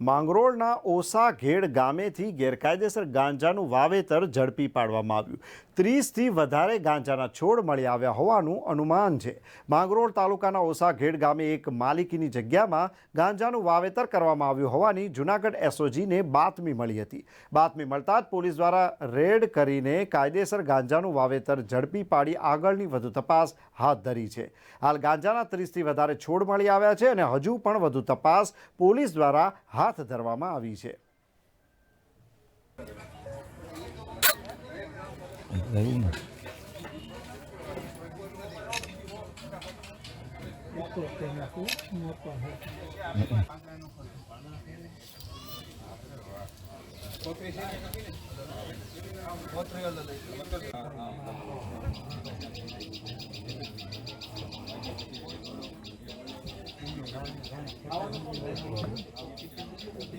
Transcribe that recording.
માંગરોળના ઓસા ઘેડ ગામેથી ગેરકાયદેસર ગાંજાનું વાવેતર ઝડપી પાડવામાં આવ્યું. ત્રીસથી વધારે ગાંજાના છોડ મળી આવ્યા હોવાનું અનુમાન છે. માંગરોળ તાલુકાના ઓસા ઘેડ ગામે એક માલિકીની જગ્યામાં ગાંજાનું વાવેતર કરવામાં આવ્યું હોવાની જૂનાગઢ એસઓજીને બાતમી મળી હતી. બાતમી મળતા જ પોલીસ દ્વારા રેડ કરીને કાયદેસર ગાંજાનું વાવેતર ઝડપી પાડી આગળની વધુ તપાસ હાથ ધરી છે. હાલ ગાંજાના ત્રીસથી વધારે છોડ મળી આવ્યા છે અને હજુ પણ વધુ તપાસ પોલીસ દ્વારા હાથ હાથ ધરવામાં આવી છે પોત્રીસ પોત્રીસ 나오는 건데.